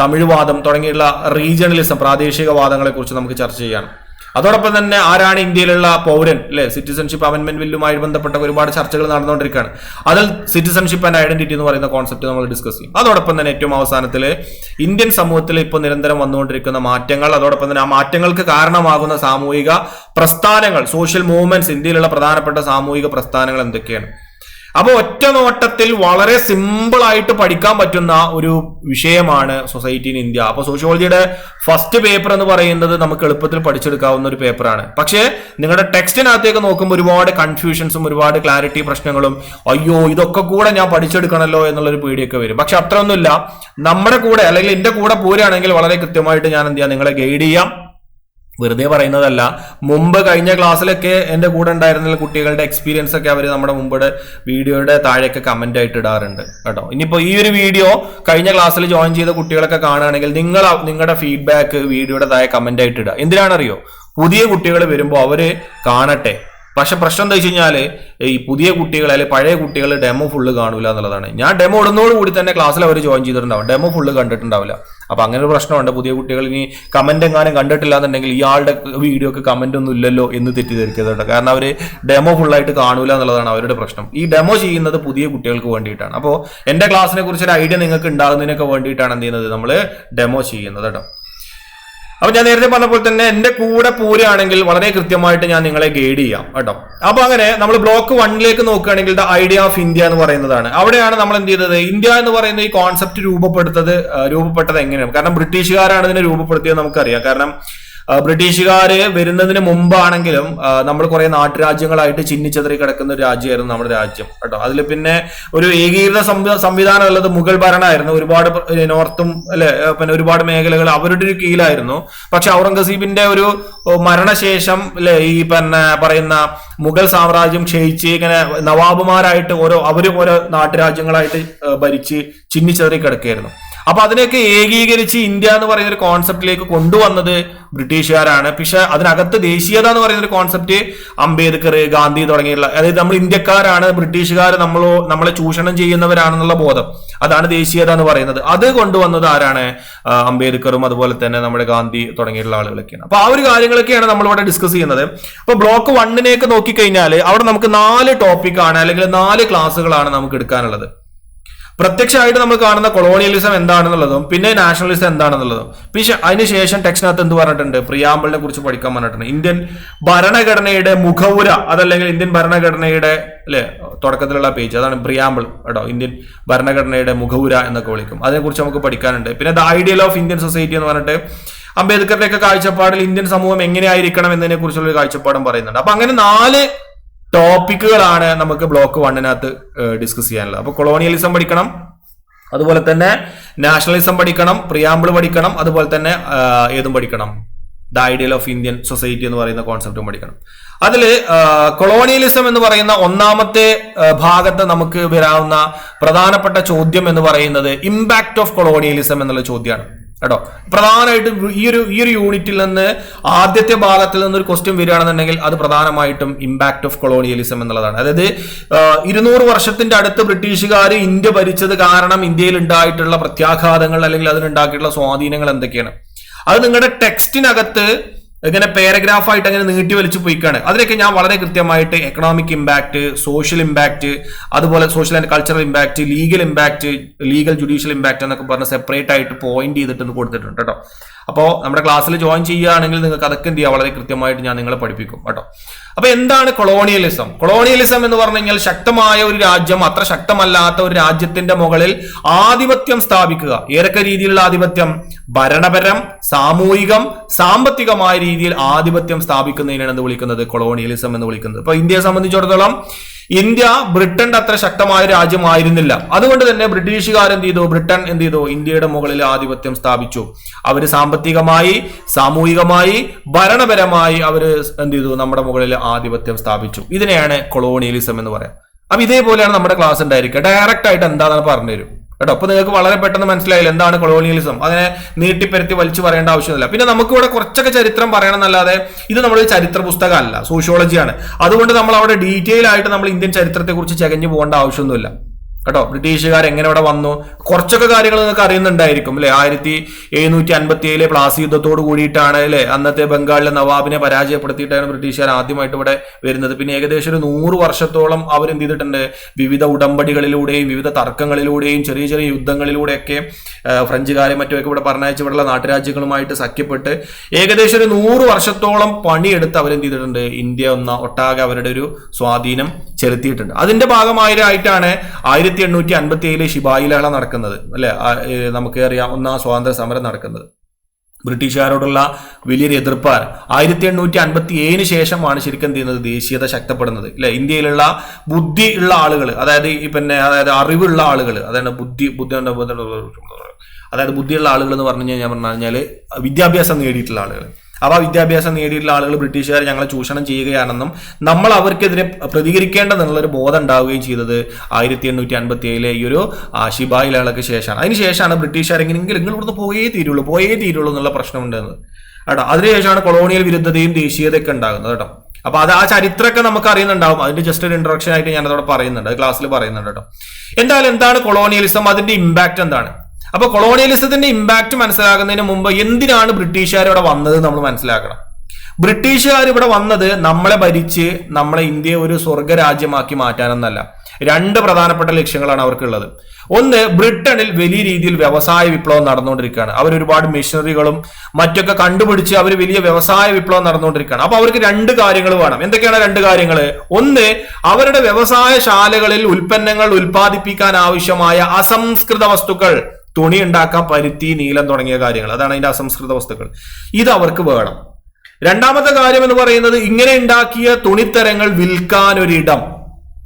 തമിഴ്വാദം തമിഴ് വാദം തുടങ്ങിയുള്ള റീജിയണലിസം പ്രാദേശിക വാദങ്ങളെ കുറിച്ച് നമുക്ക് ചർച്ച ചെയ്യാം. അതോടൊപ്പം തന്നെ ആരാണ് ഇന്ത്യയിലുള്ള പൗരൻ അല്ലെ സിറ്റിസൺഷിപ്പ് അമെന്റ്മെന്റ് ബില്ലുമായി ബന്ധപ്പെട്ട ഒരുപാട് ചർച്ചകൾ നടന്നുകൊണ്ടിരിക്കുകയാണ്. അതിൽ സിറ്റിസൺഷിപ്പ് ആൻഡ് ഐഡന്റിറ്റി എന്ന് പറയുന്ന കോൺസെപ്റ്റ് നമ്മൾ ഡിസ്കസ് ചെയ്യും. അതോടൊപ്പം തന്നെ ഏറ്റവും അവസാനത്തിൽ ഇന്ത്യൻ സമൂഹത്തിൽ ഇപ്പോൾ നിരന്തരം വന്നുകൊണ്ടിരിക്കുന്ന മാറ്റങ്ങൾ അതോടൊപ്പം തന്നെ ആ മാറ്റങ്ങൾക്ക് കാരണമാകുന്ന സാമൂഹിക പ്രസ്ഥാനങ്ങൾ സോഷ്യൽ മൂവ്മെന്റ്സ് ഇന്ത്യയിലുള്ള പ്രധാനപ്പെട്ട സാമൂഹിക പ്രസ്ഥാനങ്ങൾ എന്തൊക്കെയാണ്? അപ്പോൾ ഒറ്റ നോട്ടത്തിൽ വളരെ സിമ്പിൾ ആയിട്ട് പഠിക്കാൻ പറ്റുന്ന ഒരു വിഷയമാണ് സൊസൈറ്റി ഇൻ ഇന്ത്യ അപ്പോൾ സോഷ്യോളജിയുടെ ഫസ്റ്റ് പേപ്പർ എന്ന് പറയുന്നത് നമുക്ക് എളുപ്പത്തിൽ പഠിച്ചെടുക്കാവുന്ന ഒരു പേപ്പറാണ് പക്ഷേ നിങ്ങളുടെ ടെക്സ്റ്റിനകത്തേക്ക് നോക്കുമ്പോൾ ഒരുപാട് കൺഫ്യൂഷൻസും ഒരുപാട് ക്ലാരിറ്റി പ്രശ്നങ്ങളും അയ്യോ ഇതൊക്കെ കൂടെ ഞാൻ പഠിച്ചെടുക്കണമല്ലോ എന്നുള്ളൊരു പേടിയൊക്കെ വരും. പക്ഷെ അത്രയൊന്നുമില്ല. നമ്മുടെ കൂടെ അല്ലെങ്കിൽ എന്റെ കൂടെ പോരുകയാണെങ്കിൽ വളരെ കൃത്യമായിട്ട് ഞാൻ എന്ത് ചെയ്യാം? നിങ്ങളെ ഗൈഡ് ചെയ്യാം. വെറുതെ പറയുന്നതല്ല. മുമ്പ് കഴിഞ്ഞ ക്ലാസ്സിലൊക്കെ എന്റെ കൂടെ ഉണ്ടായിരുന്ന കുട്ടികളുടെ എക്സ്പീരിയൻസ് ഒക്കെ അവർ നമ്മുടെ മുമ്പുടെ വീഡിയോയുടെ താഴെയൊക്കെ കമന്റ് ആയിട്ട് ഇടാറുണ്ട് കേട്ടോ. ഇനിയിപ്പോൾ ഈ ഒരു വീഡിയോ കഴിഞ്ഞ ക്ലാസ്സിൽ ജോയിൻ ചെയ്ത കുട്ടികളൊക്കെ കാണുകയാണെങ്കിൽ നിങ്ങൾ നിങ്ങളുടെ ഫീഡ്ബാക്ക് വീഡിയോയുടെ താഴെ കമന്റ് ആയിട്ട് ഇടുക. എന്തിനാണെന്നറിയോ? പുതിയ കുട്ടികൾ വരുമ്പോൾ അവർ കാണട്ടെ. പക്ഷെ പ്രശ്നം എന്താ വെച്ച് കഴിഞ്ഞാൽ ഈ പുതിയ കുട്ടികൾ അല്ലെങ്കിൽ പഴയ കുട്ടികൾ ഡെമോ ഫുള്ള് കാണൂല എന്നുള്ളതാണ്. ഞാൻ ഡെമോ ഇടുന്നതോട് കൂടി തന്നെ ക്ലാസ്സിൽ അവർ ജോയിൻ ചെയ്തിട്ടുണ്ടാവും. ഡെമോ ഫുള്ള് കണ്ടിട്ടുണ്ടാവില്ല. അപ്പൊ അങ്ങനെ ഒരു പ്രശ്നമുണ്ട്. പുതിയ കുട്ടികൾ ഇനി കമന്റ് എങ്ങാനും കണ്ടിട്ടില്ല എന്നുണ്ടെങ്കിൽ ഇയാളുടെ വീഡിയോക്ക് കമന്റ് ഒന്നും ഇല്ലല്ലോ എന്ന് തെറ്റിദ്ധരിക്കുന്നുണ്ട് കാരണം അവർ ഡെമോ ഫുള്ളായിട്ട് കാണൂല എന്നുള്ളതാണ് അവരുടെ പ്രശ്നം. ഈ ഡെമോ ചെയ്യുന്നത് പുതിയ കുട്ടികൾക്ക് വേണ്ടിയിട്ടാണ്. അപ്പോൾ എന്റെ ക്ലാസ്സിനെ കുറിച്ച് ഒരു ഐഡിയ നിങ്ങൾക്ക് ഉണ്ടാകുന്നതിനൊക്കെ വേണ്ടിയിട്ടാണ് എന്ത് ചെയ്യുന്നത് നമ്മൾ ഡെമോ ചെയ്യുന്നത് കേട്ടോ. അപ്പൊ ഞാൻ നേരത്തെ പറഞ്ഞ പോലെ തന്നെ എന്റെ കൂടെ പോരുകയാണെങ്കിൽ വളരെ കൃത്യമായിട്ട് ഞാൻ നിങ്ങളെ ഗൈഡ് ചെയ്യാം കേട്ടോ. അപ്പൊ അങ്ങനെ നമ്മൾ ബ്ലോക്ക് വണ്ണിലേക്ക് നോക്കുകയാണെങ്കിൽ ദ ഐഡിയ ഓഫ് ഇന്ത്യ എന്ന് പറയുന്നതാണ്. അവിടെയാണ് നമ്മൾ എന്ത് ചെയ്തത്? ഇന്ത്യ എന്ന് പറയുന്ന ഈ കോൺസെപ്റ്റ് രൂപപ്പെടുത്തത് രൂപപ്പെട്ടത് എങ്ങനെയാണ്? കാരണം ബ്രിട്ടീഷുകാരാണ് ഇതിനെ രൂപപ്പെടുത്തിയത് നമുക്കറിയാം. കാരണം ആ, ബ്രിട്ടീഷുകാര് വരുന്നതിന് മുമ്പാണെങ്കിലും നമ്മൾ കുറെ നാട്ടുരാജ്യങ്ങളായിട്ട് ചിന്നിച്ചെതറി കിടക്കുന്ന ഒരു രാജ്യമായിരുന്നു നമ്മുടെ രാജ്യം കേട്ടോ. അതിൽ പിന്നെ ഒരു ഏകീകൃത സംവി- സംവിധാനം ഉള്ളത് മുഗൾ ഭരണമായിരുന്നു ഒരുപാട് നോർത്തും അല്ലെ പിന്നെ ഒരുപാട് മേഖലകൾ അവരുടെ ഒരു കീഴിലായിരുന്നു. പക്ഷെ ഔറംഗസീബിന്റെ ഒരു മരണശേഷം അല്ലെ ഈ പിന്നെ പറയുന്ന മുഗൾ സാമ്രാജ്യം ക്ഷയിച്ച് ഇങ്ങനെ നവാബുമാരായിട്ട് ഓരോ അവരും ഓരോ നാട്ടുരാജ്യങ്ങളായിട്ട് ഭരിച്ച് ചിന്നിച്ചെതറി കിടക്കുകയായിരുന്നു. അപ്പൊ അതിനെയൊക്കെ ഏകീകരിച്ച് ഇന്ത്യ എന്ന് പറയുന്ന ഒരു കോൺസെപ്റ്റിലേക്ക് കൊണ്ടുവന്നത് ബ്രിട്ടീഷുകാരാണ്. പക്ഷെ അതിനകത്ത് ദേശീയത എന്ന് പറയുന്ന ഒരു കോൺസെപ്റ്റ് അംബേദ്കർ ഗാന്ധി തുടങ്ങിയുള്ള അതായത് നമ്മൾ ഇന്ത്യക്കാരാണ് ബ്രിട്ടീഷുകാർ നമ്മളോ നമ്മളെ ചൂഷണം ചെയ്യുന്നവരാണെന്നുള്ള ബോധം. അതാണ് ദേശീയത എന്ന് പറയുന്നത്. അത് കൊണ്ടുവന്നത് ആരാണ്? അംബേദ്കറും അതുപോലെ തന്നെ നമ്മുടെ ഗാന്ധി തുടങ്ങിയിട്ടുള്ള ആളുകളൊക്കെയാണ്. അപ്പൊ ആ ഒരു കാര്യങ്ങളൊക്കെയാണ് നമ്മളിവിടെ ഡിസ്കസ് ചെയ്യുന്നത്. അപ്പൊ ബ്ലോക്ക് വണ്ണിനെയൊക്കെ നോക്കിക്കഴിഞ്ഞാൽ അവിടെ നമുക്ക് നാല് ടോപ്പിക്കാണ് അല്ലെങ്കിൽ നാല് ക്ലാസ്സുകളാണ് നമുക്ക് എടുക്കാനുള്ളത്. പ്രത്യക്ഷമായിട്ട് നമ്മൾ കാണുന്ന കൊളോണിയലിസം എന്താണെന്നുള്ളതും പിന്നെ നാഷണലിസം എന്താണെന്നുള്ളതും. പിന്നെ അതിനുശേഷം ടെക്സ്റ്റിനകത്ത് എന്ത് പറഞ്ഞിട്ടുണ്ട്? പ്രിയാമ്പിളിനെ കുറിച്ച് പഠിക്കാൻ പറഞ്ഞിട്ടുണ്ട്. ഇന്ത്യൻ ഭരണഘടനയുടെ മുഖവുര അതല്ലെങ്കിൽ ഇന്ത്യൻ ഭരണഘടനയുടെ അല്ലെ തുടക്കത്തിലുള്ള പേജ് അതാണ് പ്രിയാമ്പിൾ കേട്ടോ ഇന്ത്യൻ ഭരണഘടനയുടെ മുഖവുര എന്നൊക്കെ വിളിക്കും. അതിനെക്കുറിച്ച് നമുക്ക് പഠിക്കാനുണ്ട്. പിന്നെ the ideal of Indian society എന്ന് പറഞ്ഞിട്ട് അംബേദ്കറിന്റെ ഒക്കെ കാഴ്ചപ്പാടിൽ ഇന്ത്യൻ സമൂഹം എങ്ങനെയായിരിക്കണം എന്നതിനെ കുറിച്ചുള്ള ഒരു കാഴ്ചപ്പാടും പറയുന്നുണ്ട്. അപ്പൊ അങ്ങനെ നാല് ടോപ്പിക്കുകളാണ് നമുക്ക് ബ്ലോക്ക് വണ്ണിനകത്ത് ഡിസ്കസ് ചെയ്യാനുള്ളത്. അപ്പൊ കൊളോണിയലിസം പഠിക്കണം അതുപോലെ തന്നെ നാഷണലിസം പഠിക്കണം പ്രിയാമ്പിൾ പഠിക്കണം അതുപോലെ തന്നെ ഏതും പഠിക്കണം. The ideal of Indian society എന്ന് പറയുന്ന കോൺസെപ്റ്റും പഠിക്കണം. അതിൽ കൊളോണിയലിസം എന്ന് പറയുന്ന ഒന്നാമത്തെ ഭാഗത്ത് നമുക്ക് വരാവുന്ന പ്രധാനപ്പെട്ട ചോദ്യം എന്ന് പറയുന്നത് ഇമ്പാക്ട് ഓഫ് കൊളോണിയലിസം എന്നുള്ള ചോദ്യമാണ്. കേട്ടോ? പ്രധാനമായിട്ടും ഈ ഒരു ഈ ഒരു യൂണിറ്റിൽ നിന്ന് ആദ്യത്തെ ഭാഗത്തിൽ നിന്ന് ഒരു ക്വസ്റ്റ്യൻ വരികയാണെന്നുണ്ടെങ്കിൽ അത് പ്രധാനമായിട്ടും ഇമ്പാക്ട് ഓഫ് കൊളോണിയലിസം എന്നുള്ളതാണ്. അതായത് ഇരുന്നൂറ് വർഷത്തിന്റെ അടുത്ത് ബ്രിട്ടീഷുകാർ ഇന്ത്യ ഭരിച്ചത് കാരണം ഇന്ത്യയിൽ ഉണ്ടായിട്ടുള്ള പ്രത്യാഘാതങ്ങൾ അല്ലെങ്കിൽ അതിനുണ്ടാക്കിയിട്ടുള്ള സ്വാധീനങ്ങൾ എന്തൊക്കെയാണ്? അത് നിങ്ങളുടെ ടെക്സ്റ്റിനകത്ത് ഇങ്ങനെ പാരഗ്രാഫായിട്ട് അങ്ങനെ നീട്ടി വലിച്ചു പോയിക്കാണ്. അതിലൊക്കെ ഞാൻ വളരെ കൃത്യമായിട്ട് എക്കണോമിക് ഇമ്പാക്ട് സോഷ്യൽ ഇമ്പാക്ട് അതുപോലെ social and cultural impact legal impact legal judicial impact എന്നൊക്കെ പറഞ്ഞ് സെപ്പറേറ്റ് ആയിട്ട് പോയിന്റ് ചെയ്തിട്ട് കൊടുത്തിട്ടുണ്ട് കേട്ടോ. അപ്പോൾ നമ്മുടെ ക്ലാസ്സിൽ ജോയിൻ ചെയ്യുകയാണെങ്കിൽ നിങ്ങൾക്ക് അതൊക്കെ എന്ത് ചെയ്യാം? വളരെ കൃത്യമായിട്ട് ഞാൻ നിങ്ങളെ പഠിപ്പിക്കും കേട്ടോ. അപ്പൊ എന്താണ് കൊളോണിയലിസം കൊളോണിയലിസം എന്ന് പറഞ്ഞു കഴിഞ്ഞാൽ ശക്തമായ ഒരു രാജ്യം അത്ര ശക്തമല്ലാത്ത ഒരു രാജ്യത്തിന്റെ മുകളിൽ ആധിപത്യം സ്ഥാപിക്കുക. ഏതൊക്കെ രീതിയിലുള്ള ആധിപത്യം? ഭരണപരം സാമൂഹികം സാമ്പത്തികമായ രീതിയിൽ ആധിപത്യം സ്ഥാപിക്കുന്നതിനാണ് എന്ന് വിളിക്കുന്നത്? കൊളോണിയലിസം എന്ന് വിളിക്കുന്നത്. ഇപ്പൊ ഇന്ത്യയെ സംബന്ധിച്ചിടത്തോളം ഇന്ത്യ ബ്രിട്ടന്റെ അത്ര ശക്തമായ രാജ്യമായിരുന്നില്ല. അതുകൊണ്ട് തന്നെ ബ്രിട്ടീഷുകാർ എന്ത് ചെയ്തു? ബ്രിട്ടൻ എന്ത് ചെയ്തു? ഇന്ത്യയുടെ മുകളിൽ ആധിപത്യം സ്ഥാപിച്ചു. അവർ സാമ്പത്തികമായി സാമൂഹികമായി ഭരണപരമായി അവർ എന്ത് ചെയ്തു? നമ്മുടെ മുകളിൽ ആധിപത്യം സ്ഥാപിച്ചു. ഇതിനെയാണ് കൊളോണിയലിസം എന്ന് പറയാം. അപ്പൊ ഇതേപോലെയാണ് നമ്മുടെ ക്ലാസ് ഉണ്ടായിരിക്കുക. ഡയറക്റ്റ് ആയിട്ട് എന്താണെന്ന് പറഞ്ഞുതരും. കേട്ടോ? അപ്പൊ നിങ്ങൾക്ക് വളരെ പെട്ടെന്ന് മനസ്സിലായില്ല എന്താണ് കൊളോണിയലിസം അതിനെ നീട്ടിപ്പരത്തി വലിച്ചു പറയേണ്ട ആവശ്യമില്ല പിന്നെ നമുക്ക് ഇവിടെ കുറച്ചൊക്കെ ചരിത്രം പറയണം എന്നല്ലാതെ ഇത് നമ്മളൊരു ചരിത്ര പുസ്തകമല്ല സോഷ്യോളജിയാണ് അതുകൊണ്ട് നമ്മൾ അവിടെ ഡീറ്റെയിൽ ആയിട്ട് നമ്മൾ ഇന്ത്യൻ ചരിത്രത്തെക്കുറിച്ച് ചകഞ്ഞു പോകേണ്ട ആവശ്യമൊന്നുമില്ല. കേട്ടോ? ബ്രിട്ടീഷുകാർ എങ്ങനെ ഇവിടെ വന്നു? കുറച്ചൊക്കെ കാര്യങ്ങൾ നിങ്ങൾക്ക് അറിയുന്നുണ്ടായിരിക്കും അല്ലെ? ആയിരത്തി എഴുന്നൂറ്റി അൻപത്തി ഏഴിലെ പ്ലാസി യുദ്ധത്തോട് കൂടിയിട്ടാണ് അല്ലെ? അന്നത്തെ ബംഗാളിലെ നവാബിനെ പരാജയപ്പെടുത്തിയിട്ടാണ് ബ്രിട്ടീഷുകാർ ആദ്യമായിട്ട് ഇവിടെ വരുന്നത്. പിന്നെ ഏകദേശം ഒരു നൂറ് വർഷത്തോളം അവർ എന്ത് ചെയ്തിട്ടുണ്ട്? വിവിധ ഉടമ്പടികളിലൂടെയും വിവിധ തർക്കങ്ങളിലൂടെയും ചെറിയ ചെറിയ യുദ്ധങ്ങളിലൂടെയൊക്കെ ഫ്രഞ്ചുകാരെ മറ്റുമൊക്കെ ഇവിടെ പറഞ്ഞയച്ച് ഇവിടെയുള്ള നാട്ടുരാജ്യങ്ങളുമായിട്ട് സഖ്യപ്പെട്ട് ഏകദേശം ഒരു നൂറ് വർഷത്തോളം പണിയെടുത്ത് എന്ത് ചെയ്തിട്ടുണ്ട്? ഇന്ത്യ ഒന്ന ഒട്ടാകെ അവരുടെ ഒരു സ്വാധീനം ചെലുത്തിയിട്ടുണ്ട്. അതിന്റെ ഭാഗമായിട്ടാണ് ആയിരത്തി എണ്ണൂറ്റി അൻപത്തി ഏഴിലെ ശിപായി ലഹള നടക്കുന്നത് അല്ലെ നമുക്ക് അറിയാം ഒന്നാം സ്വാതന്ത്ര്യ സമരം നടക്കുന്നത്. ബ്രിട്ടീഷുകാരോടുള്ള വലിയൊരു എതിർപ്പാർ ആയിരത്തി എണ്ണൂറ്റി അൻപത്തി ഏഴിന് ശേഷമാണ് ശരിക്കും ചെയ്യുന്നത്? ദേശീയത ശക്തപ്പെടുന്നത് അല്ലെ? ഇന്ത്യയിലുള്ള ബുദ്ധി ഉള്ള ആളുകൾ അതായത് ഈ പിന്നെ അതായത് അറിവുള്ള ആളുകൾ അതായത് ബുദ്ധി ബുദ്ധി അതായത് ബുദ്ധിയുള്ള ആളുകൾ എന്ന് പറഞ്ഞു കഴിഞ്ഞാൽ ഞാൻ പറഞ്ഞു കഴിഞ്ഞാൽ വിദ്യാഭ്യാസം നേടിയിട്ടുള്ള ആളുകൾ അവ വിദ്യാഭ്യാസം നേടിയിട്ടുള്ള ആളുകൾ ബ്രിട്ടീഷുകാർ ഞങ്ങളെ ചൂഷണം ചെയ്യുകയാണെന്നും നമ്മൾ അവർക്കെതിരെ പ്രതികരിക്കേണ്ടതെന്നുള്ള ഒരു ബോധം ഉണ്ടാവുകയും ചെയ്തത് ആയിരത്തി എണ്ണൂറ്റി അൻപത്തി ഏഴിലെ ഈ ഒരു ആ, ശിപായി ശേഷമാണ്. അതിനുശേഷമാണ് ബ്രിട്ടീഷുകാർ എങ്ങനെയെങ്കിലും പോയേ തീരുള്ളൂ പോയേ തീരുള്ളൂ എന്നുള്ള പ്രശ്നമുണ്ടെന്ന് കേട്ടോ അതിനുശേഷമാണ് കൊളോണിയൽ വിരുദ്ധതയും ദേശീയതയൊക്കെ ഉണ്ടാകുന്നത് കേട്ടോ. അപ്പൊ അത് ആ ചരിത്രമൊക്കെ നമുക്ക് അറിയുന്നുണ്ടാവും. അതിന്റെ ജസ്റ്റ് ഒരു ഇൻട്രൊഡക്ഷൻ ആയിട്ട് ഞാൻ അതോടെ പറയുന്നുണ്ട് ക്ലാസ്സിൽ പറയുന്നുണ്ട് കേട്ടോ. എന്തായാലും എന്താണ് കൊളോണിയലിസം അതിന്റെ ഇമ്പാക്ട് എന്താണ്? അപ്പൊ കൊളോണിയലിസത്തിന്റെ ഇമ്പാക്ട് മനസ്സിലാക്കുന്നതിന് മുമ്പ് എന്തിനാണ് ബ്രിട്ടീഷുകാർ ഇവിടെ വന്നത് നമ്മൾ മനസ്സിലാക്കണം. ബ്രിട്ടീഷുകാർ ഇവിടെ വന്നത് നമ്മളെ ഭരിച്ച് നമ്മളെ ഇന്ത്യയെ ഒരു സ്വർഗരാജ്യമാക്കി മാറ്റാനെന്നല്ല. രണ്ട് പ്രധാനപ്പെട്ട ലക്ഷ്യങ്ങളാണ് അവർക്കുള്ളത്. ഒന്ന് ബ്രിട്ടനിൽ വലിയ രീതിയിൽ വ്യവസായ വിപ്ലവം നടന്നുകൊണ്ടിരിക്കുകയാണ്. അവർ ഒരുപാട് മെഷീനറികളും മറ്റൊക്കെ കണ്ടുപിടിച്ച് അവർ വലിയ വ്യവസായ വിപ്ലവം നടന്നുകൊണ്ടിരിക്കുകയാണ്. അപ്പൊ അവർക്ക് രണ്ട് കാര്യങ്ങൾ വേണം. എന്തൊക്കെയാണ് രണ്ട് കാര്യങ്ങൾ ഒന്ന് അവരുടെ വ്യവസായശാലകളിൽ ഉൽപ്പന്നങ്ങൾ ഉൽപ്പാദിപ്പിക്കാൻ ആവശ്യമായ അസംസ്കൃത വസ്തുക്കൾ. തുണി ഉണ്ടാക്കാം പരുത്തി നീലം തുടങ്ങിയ കാര്യങ്ങൾ. അതാണ് അതിന്റെ അസംസ്കൃത വസ്തുക്കൾ. ഇത് അവർക്ക് വേണം. രണ്ടാമത്തെ കാര്യം എന്ന് പറയുന്നത് ഇങ്ങനെ ഉണ്ടാക്കിയ തുണിത്തരങ്ങൾ വിൽക്കാൻ ഒരിടം.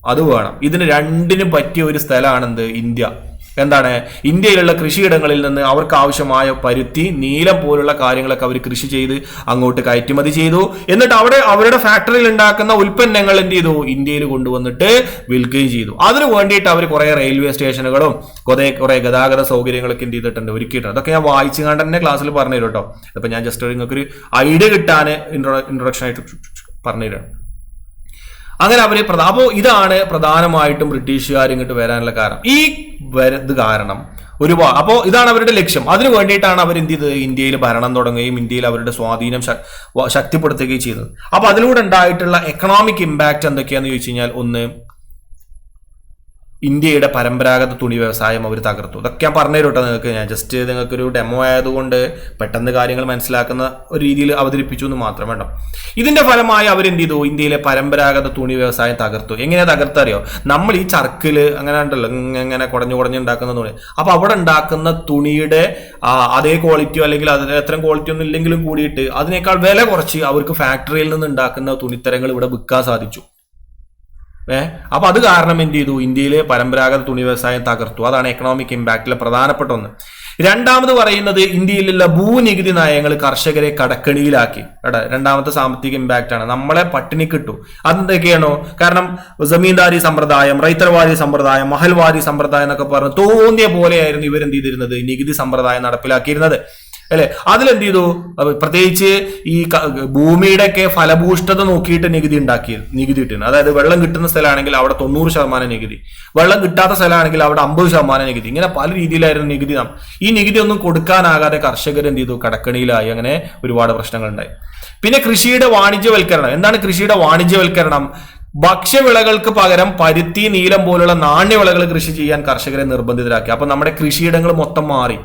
അത് വേണം. ഇതിന് രണ്ടിനും പറ്റിയ ഒരു സ്ഥലമാണെന്ത്? ഇന്ത്യ. എന്താണ്? ഇന്ത്യയിലുള്ള കൃഷിയിടങ്ങളിൽ നിന്ന് അവർക്ക് ആവശ്യമായ പരുത്തി നീലം പോലുള്ള കാര്യങ്ങളൊക്കെ അവർ കൃഷി ചെയ്ത് അങ്ങോട്ട് കയറ്റുമതി ചെയ്തു. എന്നിട്ട് അവിടെ അവരുടെ ഫാക്ടറിയിൽ ഉണ്ടാക്കുന്ന ഉൽപ്പന്നങ്ങൾ എന്ത് ചെയ്തു? ഇന്ത്യയിൽ കൊണ്ടുവന്നിട്ട് വിൽക്കുകയും ചെയ്തു. അതിനു വേണ്ടിയിട്ട് അവർ കുറെ റെയിൽവേ സ്റ്റേഷനുകളും കുറെ കുറെ ഗതാഗത സൗകര്യങ്ങളൊക്കെ എന്ത് ചെയ്തിട്ടുണ്ട് ഒരുക്കിയിട്ടുണ്ട്. അതൊക്കെ ഞാൻ വായിച്ചു കണ്ട് തന്നെ ക്ലാസ്സിൽ പറഞ്ഞു തരും കേട്ടോ. അപ്പൊ ഞാൻ ജസ്റ്റ് നിങ്ങൾക്ക് ഒരു ഐഡിയ കിട്ടാൻ ഇൻട്രോ ഇൻട്രൊഡക്ഷൻ ആയിട്ട് പറഞ്ഞു തരാം അങ്ങനെ അവർ പ്രധാ അപ്പോ ഇതാണ് പ്രധാനമായിട്ടും ബ്രിട്ടീഷുകാർ ഇങ്ങോട്ട് വരാനുള്ള കാരണം. ഈ വരത് കാരണം ഒരുപാട് അപ്പോൾ ഇതാണ് അവരുടെ ലക്ഷ്യം. അതിനു വേണ്ടിയിട്ടാണ് അവർ എന്ത് ചെയ്തത്? ഇന്ത്യയിൽ ഭരണം തുടങ്ങുകയും ഇന്ത്യയിൽ അവരുടെ സ്വാധീനം ശക്തിപ്പെടുത്തുകയും ചെയ്തത്. അപ്പൊ അതിലൂടെ ഉണ്ടായിട്ടുള്ള എക്കണോമിക് ഇമ്പാക്ട് എന്തൊക്കെയാണെന്ന് ചോദിച്ചു കഴിഞ്ഞാൽ ഒന്ന് ഇന്ത്യയുടെ പരമ്പരാഗത തുണി വ്യവസായം അവർ തകർത്തു. ഇതൊക്കെ ഞാൻ പറഞ്ഞു കേട്ടോ നിങ്ങൾക്ക്. ഞാൻ ജസ്റ്റ് നിങ്ങൾക്കൊരു ഡെമോ ആയതുകൊണ്ട് പെട്ടെന്ന് കാര്യങ്ങൾ മനസ്സിലാക്കുന്ന ഒരു രീതിയിൽ അവതരിപ്പിച്ചു എന്ന് മാത്രം വേണ്ട ഇതിന്റെ ഫലമായി അവരെന്ത് ചെയ്തു ഇന്ത്യയിലെ പരമ്പരാഗത തുണി വ്യവസായം തകർത്തു. എങ്ങനെയാ തകർത്തറിയോ? നമ്മൾ ഈ ചർക്കിൽ അങ്ങനെ ഉണ്ടല്ലോ ഇങ്ങനെ കുടഞ്ഞു കുടഞ്ഞു ഉണ്ടാക്കുന്ന തുണി. അപ്പൊ അവിടെ ഉണ്ടാക്കുന്ന തുണിയുടെ അതേ ക്വാളിറ്റിയോ അല്ലെങ്കിൽ അതിന് അത്രയും ക്വാളിറ്റി ഒന്നും ഇല്ലെങ്കിലും കൂടിയിട്ട് അതിനേക്കാൾ വില കുറച്ച് അവർക്ക് ഫാക്ടറിയിൽ നിന്ന് ഉണ്ടാക്കുന്ന തുണിത്തരങ്ങൾ ഇവിടെ വിൽക്കാൻ സാധിച്ചു. ഏ? അപ്പൊ അത് കാരണം എന്ത് ചെയ്തു? ഇന്ത്യയിലെ പരമ്പരാഗത തുണി വ്യവസായം തകർത്തു. അതാണ് എക്കണോമിക് ഇമ്പാക്റ്റിലെ പ്രധാനപ്പെട്ട ഒന്ന്. രണ്ടാമത് പറയുന്നത് ഇന്ത്യയിലുള്ള ഭൂനികുതി നയങ്ങൾ കർഷകരെ കടക്കണിയിലാക്കി. കേട്ടോ രണ്ടാമത്തെ സാമ്പത്തിക ഇമ്പാക്റ്റ് ആണ്. നമ്മളെ പട്ടിണി കിട്ടു. അതെന്തൊക്കെയാണോ? കാരണം ജമീന്ദാരി സമ്പ്രദായം റൈത്തർവാദി സമ്പ്രദായം മഹൽവാദി സമ്പ്രദായം എന്നൊക്കെ പറഞ്ഞു തോന്നിയ പോലെയായിരുന്നു ഇവരെന്ത് ചെയ്തിരുന്നത്? നികുതി സമ്പ്രദായം നടപ്പിലാക്കിയിരുന്നത്. അല്ലെ? അതിലെന്ത് ചെയ്തു പ്രത്യേകിച്ച് ഈ ഭൂമിയുടെ ഒക്കെ ഫലഭൂഷ്ഠത നോക്കിയിട്ട് നികുതി ഉണ്ടാക്കി നികുതി കിട്ടുന്നത് അതായത് വെള്ളം കിട്ടുന്ന സ്ഥലമാണെങ്കിൽ അവിടെ തൊണ്ണൂറ് ശതമാനം നികുതി. വെള്ളം കിട്ടാത്ത സ്ഥലമാണെങ്കിൽ അവിടെ അമ്പത് ശതമാനം നികുതി. ഇങ്ങനെ പല രീതിയിലായിരുന്നു നികുതി നാം. ഈ നികുതി ഒന്നും കൊടുക്കാനാകാതെ കർഷകർ എന്ത് ചെയ്തു കടക്കണിയിലായി. അങ്ങനെ ഒരുപാട് പ്രശ്നങ്ങൾ ഉണ്ടായി പിന്നെ കൃഷിയുടെ വാണിജ്യവൽക്കരണം. എന്താണ് കൃഷിയുടെ വാണിജ്യവൽക്കരണം? ഭക്ഷ്യവിളകൾക്ക് പകരം പരുത്തി നീലം പോലുള്ള നാണ്യവിളകൾ കൃഷി ചെയ്യാൻ കർഷകരെ നിർബന്ധിതരാക്കി. അപ്പൊ നമ്മുടെ കൃഷിയിടങ്ങൾ മൊത്തം മാറി.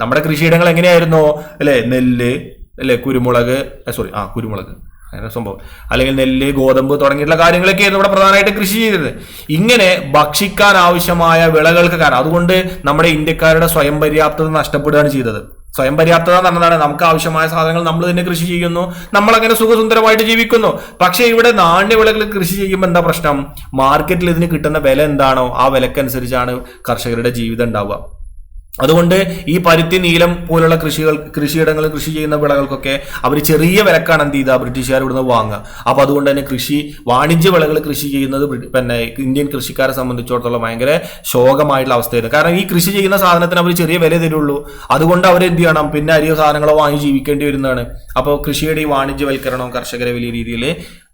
നമ്മുടെ കൃഷിയിടങ്ങൾ എങ്ങനെയായിരുന്നു? അല്ലെ നെല്ല് അല്ലെ കുരുമുളക് സോറി ആ കുരുമുളക്. അങ്ങനെ സംഭവം. അല്ലെങ്കിൽ നെല്ല് ഗോതമ്പ് തുടങ്ങിയിട്ടുള്ള കാര്യങ്ങളൊക്കെയായിരുന്നു ഇവിടെ പ്രധാനമായിട്ട് കൃഷി ചെയ്തിരുന്നത്. ഇങ്ങനെ ഭക്ഷിക്കാൻ ആവശ്യമായ വിളകൾക്ക് കാരണം അതുകൊണ്ട് നമ്മുടെ ഇന്ത്യക്കാരുടെ സ്വയം പര്യാപ്തത നഷ്ടപ്പെടുകയാണ് ചെയ്തത്. സ്വയം പര്യാപ്തത നടന്നതാണ് നമുക്ക് ആവശ്യമായ സാധനങ്ങൾ നമ്മൾ തന്നെ കൃഷി ചെയ്യുന്നു നമ്മൾ അങ്ങനെ സുഖസുന്ദരമായിട്ട് ജീവിക്കുന്നു. പക്ഷേ ഇവിടെ നാണ്യവിളകൾ കൃഷി ചെയ്യുമ്പോൾ എന്താ പ്രശ്നം? മാർക്കറ്റിൽ ഇതിന് കിട്ടുന്ന വില എന്താണോ ആ വിലക്കനുസരിച്ചാണ് കർഷകരുടെ ജീവിതം ഉണ്ടാവുക. അതുകൊണ്ട് ഈ പരുത്തി നീലം പോലുള്ള കൃഷികൾ കൃഷിയിടങ്ങളിൽ കൃഷി ചെയ്യുന്ന വിളകൾക്കൊക്കെ അവർ ചെറിയ വിലക്കാണ് എന്ത് ചെയ്താൽ ബ്രിട്ടീഷുകാർ ഇവിടുന്ന് വാങ്ങുക. അപ്പൊ അതുകൊണ്ട് തന്നെ കൃഷി വാണിജ്യ വിളകൾ കൃഷി ചെയ്യുന്നത് പിന്നെ ഇന്ത്യൻ കൃഷിക്കാരെ സംബന്ധിച്ചിടത്തോളം ഭയങ്കര ശോകമായിട്ടുള്ള അവസ്ഥയായിരുന്നു. കാരണം ഈ കൃഷി ചെയ്യുന്ന സാധനത്തിന് അവർ ചെറിയ വില തരുള്ളൂ. അതുകൊണ്ട് അവർ എന്ത് ചെയ്യണം? പിന്നെ അരിയോ സാധനങ്ങളോ വാങ്ങി ജീവിക്കേണ്ടി വരുന്നതാണ്. അപ്പോൾ കൃഷിയുടെ ഈ വാണിജ്യവൽക്കരണം കർഷകരെ വലിയ രീതിയിൽ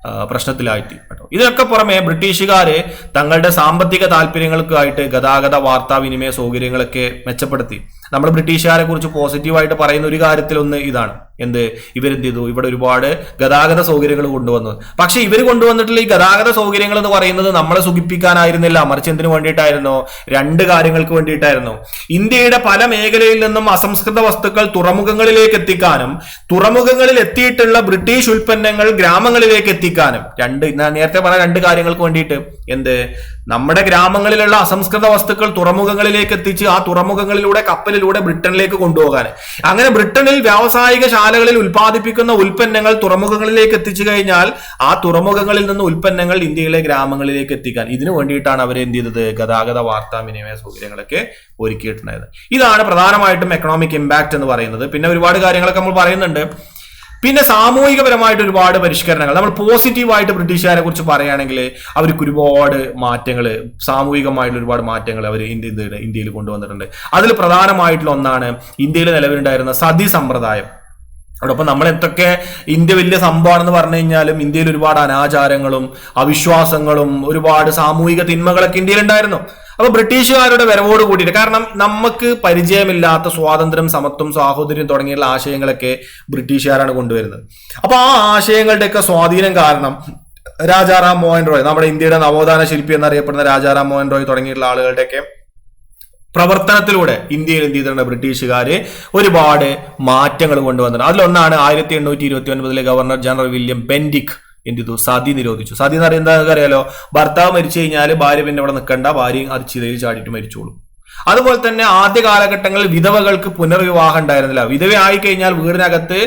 ആ, പ്രശ്നത്തിലായിത്തി. കേട്ടോ. ഇതിനൊക്കെ പുറമെ ബ്രിട്ടീഷുകാര് തങ്ങളുടെ സാമ്പത്തിക താല്പര്യങ്ങൾക്കായിട്ട് ഗതാഗത വാർത്താവിനിമയ സൗകര്യങ്ങളൊക്കെ മെച്ചപ്പെടുത്തി. നമ്മൾ ബ്രിട്ടീഷുകാരെ കുറിച്ച് പോസിറ്റീവായിട്ട് പറയുന്ന ഒരു കാര്യത്തിലൊന്ന് ഇതാണ്. എന്ത്? ഇവരെന്ത് ചെയ്തു ഇവിടെ ഒരുപാട് ഗതാഗത സൗകര്യങ്ങൾ കൊണ്ടുവന്നു. പക്ഷേ ഇവർ കൊണ്ടുവന്നിട്ടുള്ള ഈ ഗതാഗത സൗകര്യങ്ങൾ എന്ന് പറയുന്നത് നമ്മളെ സുഖിപ്പിക്കാനായിരുന്നില്ല. മറിച്ച് എന്തിനു വേണ്ടിയിട്ടായിരുന്നു? രണ്ട് കാര്യങ്ങൾക്ക് വേണ്ടിയിട്ടായിരുന്നു. ഇന്ത്യയുടെ പല മേഖലയിൽ നിന്നും അസംസ്കൃത വസ്തുക്കൾ തുറമുഖങ്ങളിലേക്ക് എത്തിക്കാനും തുറമുഖങ്ങളിൽ എത്തിയിട്ടുള്ള ബ്രിട്ടീഷ് ഉൽപ്പന്നങ്ങൾ ഗ്രാമങ്ങളിലേക്ക് എത്തിക്കാനും. രണ്ട് നേരത്തെ പറഞ്ഞ രണ്ട് കാര്യങ്ങൾക്ക് വേണ്ടിയിട്ട്. എന്ത്? നമ്മുടെ ഗ്രാമങ്ങളിലുള്ള അസംസ്കൃത വസ്തുക്കൾ തുറമുഖങ്ങളിലേക്ക് എത്തിച്ച് ആ തുറമുഖങ്ങളിലൂടെ കപ്പലിലൂടെ ബ്രിട്ടനിലേക്ക് കൊണ്ടുപോകാൻ. അങ്ങനെ ബ്രിട്ടനിൽ വ്യാവസായിക ശാലകളിൽ ഉൽപ്പാദിപ്പിക്കുന്ന ഉൽപ്പന്നങ്ങൾ തുറമുഖങ്ങളിലേക്ക് എത്തിച്ചു കഴിഞ്ഞാൽ ആ തുറമുഖങ്ങളിൽ നിന്ന് ഉൽപ്പന്നങ്ങൾ ഇന്ത്യയിലെ ഗ്രാമങ്ങളിലേക്ക് എത്തിക്കാൻ. ഇതിനു വേണ്ടിയിട്ടാണ് അവർ എന്ത് ചെയ്തത്? ഗതാഗത വാർത്താവിനിമയ സൗകര്യങ്ങളൊക്കെ ഒരുക്കിയിട്ടുണ്ടായത്. ഇതാണ് പ്രധാനമായിട്ടും എക്കണോമിക് ഇമ്പാക്ട് എന്ന് പറയുന്നത്. പിന്നെ ഒരുപാട് കാര്യങ്ങളൊക്കെ നമ്മൾ പറയുന്നുണ്ട്. പിന്നെ സാമൂഹികപരമായിട്ട് ഒരുപാട് പരിഷ്കരണങ്ങൾ. നമ്മൾ പോസിറ്റീവായിട്ട് ബ്രിട്ടീഷുകാരെ കുറിച്ച് പറയുകയാണെങ്കിൽ അവർക്ക് ഒരുപാട് മാറ്റങ്ങൾ സാമൂഹികമായിട്ടുള്ള ഒരുപാട് മാറ്റങ്ങൾ അവർ ഇന്ത്യ ഇന്ത്യയിൽ കൊണ്ടുവന്നിട്ടുണ്ട്. അതിൽ പ്രധാനമായിട്ടുള്ള ഒന്നാണ് ഇന്ത്യയിൽ നിലവിലുണ്ടായിരുന്ന സതി സമ്പ്രദായം. അതോടൊപ്പം നമ്മൾ എന്തൊക്കെ ഇന്ത്യ വലിയ സംഭവമാണെന്ന് പറഞ്ഞു കഴിഞ്ഞാലും ഇന്ത്യയിൽ ഒരുപാട് അനാചാരങ്ങളും അവിശ്വാസങ്ങളും ഒരുപാട് സാമൂഹിക തിന്മകളൊക്കെ ഇന്ത്യയിലുണ്ടായിരുന്നു അപ്പൊ ബ്രിട്ടീഷുകാരുടെ വരവോട് കൂടിയിട്ട് കാരണം നമുക്ക് പരിചയമില്ലാത്ത സ്വാതന്ത്ര്യം സമത്വം സാഹോദര്യം തുടങ്ങിയുള്ള ആശയങ്ങളൊക്കെ ബ്രിട്ടീഷുകാരാണ് കൊണ്ടുവരുന്നത്. അപ്പൊ ആ ആശയങ്ങളുടെയൊക്കെ സ്വാധീനം കാരണം രാജാറാം മോഹൻ റോയ് നമ്മുടെ ഇന്ത്യയുടെ നവോത്ഥാന ശില്പി എന്നറിയപ്പെടുന്ന രാജാറാം മോഹൻ റോയ് തുടങ്ങിയിട്ടുള്ള ആളുകളുടെയൊക്കെ പ്രവർത്തനത്തിലൂടെ ഇന്ത്യയിൽ എന്ത് ചെയ്തിട്ടുണ്ട് ബ്രിട്ടീഷുകാർ ഒരുപാട് മാറ്റങ്ങൾ കൊണ്ടുവന്നിട്ടുണ്ട്. അതിലൊന്നാണ് ആയിരത്തി എണ്ണൂറ്റി ഇരുപത്തി ഒൻപതിലെ ഗവർണർ ജനറൽ വില്യം ബെൻഡിക് എന്ത് ചെയ്തു? സതി നിരോധിച്ചു. സതി എന്ന് പറയുന്നത് അറിയാലോ ഭർത്താവ് മരിച്ചു കഴിഞ്ഞാൽ ഭാര്യ പിന്നെ അവിടെ നിൽക്കണ്ട ഭാര്യയും അത് ചിതയിൽ ചാടിയിട്ട് മരിച്ചോളൂ. അതുപോലെ തന്നെ ആദ്യ കാലഘട്ടങ്ങളിൽ വിധവകൾക്ക് പുനർവിവാഹം ഉണ്ടായിരുന്നില്ല. വിധവയായി കഴിഞ്ഞാൽ വീടിനകത്ത്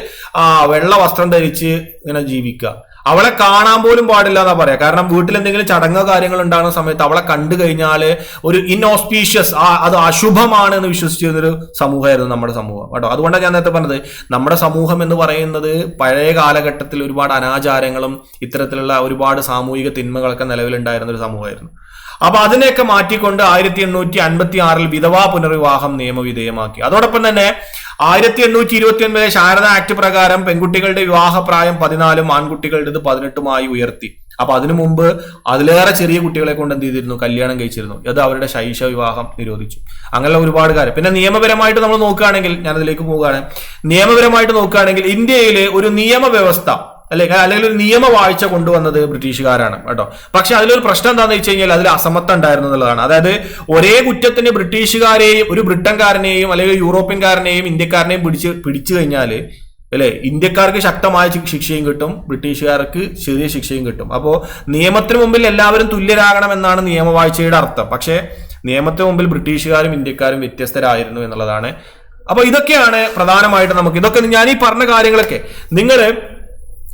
വെള്ള വസ്ത്രം ധരിച്ച് ഇങ്ങനെ ജീവിക്കുക. അവളെ കാണാൻ പോലും പാടില്ല എന്നാ പറയാ. കാരണം വീട്ടിൽ എന്തെങ്കിലും ചടങ്ങോ കാര്യങ്ങൾ ഉണ്ടാകുന്ന സമയത്ത് അവളെ കണ്ടു കഴിഞ്ഞാൽ ഒരു ഇൻഓസ്പീഷ്യസ് ആ അത് അശുഭമാണ് എന്ന് വിശ്വസിച്ചിരുന്നൊരു സമൂഹമായിരുന്നു നമ്മുടെ സമൂഹം. കേട്ടോ? അതുകൊണ്ടാണ് ഞാൻ നേരത്തെ പറഞ്ഞത്. നമ്മുടെ സമൂഹം എന്ന് പറയുന്നത് പഴയ കാലഘട്ടത്തിൽ ഒരുപാട് അനാചാരങ്ങളും ഇത്തരത്തിലുള്ള ഒരുപാട് സാമൂഹിക തിന്മകളൊക്കെ നിലവിലുണ്ടായിരുന്ന ഒരു സമൂഹമായിരുന്നു. അപ്പൊ അതിനെയൊക്കെ മാറ്റിക്കൊണ്ട് ആയിരത്തി എണ്ണൂറ്റി അൻപത്തി ആറിൽ വിധവാ പുനർവിവാഹം നിയമവിധേയമാക്കി. അതോടൊപ്പം തന്നെ ആയിരത്തി എണ്ണൂറ്റി ഇരുപത്തി ഒൻപതിലെ ശാരദ ആക്ട് പ്രകാരം പെൺകുട്ടികളുടെ വിവാഹപ്രായം പതിനാലും ആൺകുട്ടികളുടേത് പതിനെട്ടുമായി ഉയർത്തി. അപ്പൊ അതിനു മുമ്പ് അതിലേറെ ചെറിയ കുട്ടികളെ കൊണ്ട് എന്ത് ചെയ്തിരുന്നു? കല്യാണം കഴിച്ചിരുന്നു. അത് അവരുടെ ശൈശവ വിവാഹം നിരോധിച്ചു. അങ്ങനെയുള്ള ഒരുപാട് കാര്യം. പിന്നെ നിയമപരമായിട്ട് നമ്മൾ നോക്കുകയാണെങ്കിൽ ഞാൻ അതിലേക്ക് പോവുകയാണ്. നിയമപരമായിട്ട് നോക്കുകയാണെങ്കിൽ ഇന്ത്യയിലെ ഒരു നിയമവ്യവസ്ഥ അല്ലെ? അല്ലെങ്കിൽ ഒരു നിയമ നിയമവാഴ്ച കൊണ്ടുവന്നത് ബ്രിട്ടീഷുകാരാണ് കേട്ടോ. പക്ഷെ അതിലൊരു പ്രശ്നം എന്താണെന്ന് വെച്ച് കഴിഞ്ഞാൽ അതിൽ അസമത്വം ഉണ്ടായിരുന്നു എന്നുള്ളതാണ്. അതായത് ഒരേ കുറ്റത്തിന് ബ്രിട്ടീഷുകാരെയും ഒരു ബ്രിട്ടൻകാരനെയും അല്ലെങ്കിൽ യൂറോപ്യൻകാരനെയും ഇന്ത്യക്കാരനെയും പിടിച്ച് പിടിച്ചു കഴിഞ്ഞാൽ അല്ലെ ഇന്ത്യക്കാർക്ക് ശക്തമായ ശിക്ഷയും കിട്ടും ബ്രിട്ടീഷുകാർക്ക് ചെറിയ ശിക്ഷയും കിട്ടും. അപ്പോൾ നിയമത്തിന് മുമ്പിൽ എല്ലാവരും തുല്യരാകണം എന്നാണ് നിയമവാഴ്ചയുടെ അർത്ഥം. പക്ഷേ നിയമത്തിന് മുമ്പിൽ ബ്രിട്ടീഷുകാരും ഇന്ത്യക്കാരും വ്യത്യസ്തരായിരുന്നു എന്നുള്ളതാണ്. അപ്പൊ ഇതൊക്കെയാണ് പ്രധാനമായിട്ട് നമുക്ക് ഇതൊക്കെ ഞാൻ ഈ പറഞ്ഞ കാര്യങ്ങളൊക്കെ. നിങ്ങൾ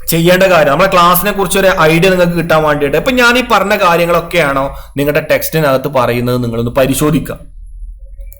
ചെയ്യേണ്ട കാര്യം. നമ്മുടെ ക്ലാസ്സിനെ കുറിച്ച് ഒരു ഐഡിയ നിങ്ങൾക്ക് കിട്ടാൻ വേണ്ടിയിട്ട്. ഇപ്പൊ ഞാൻ ഈ പറഞ്ഞ കാര്യങ്ങളൊക്കെയാണോ നിങ്ങളുടെ ടെക്സ്റ്റിനകത്ത് പറയുന്നത് നിങ്ങളൊന്ന് പരിശോധിക്കുക.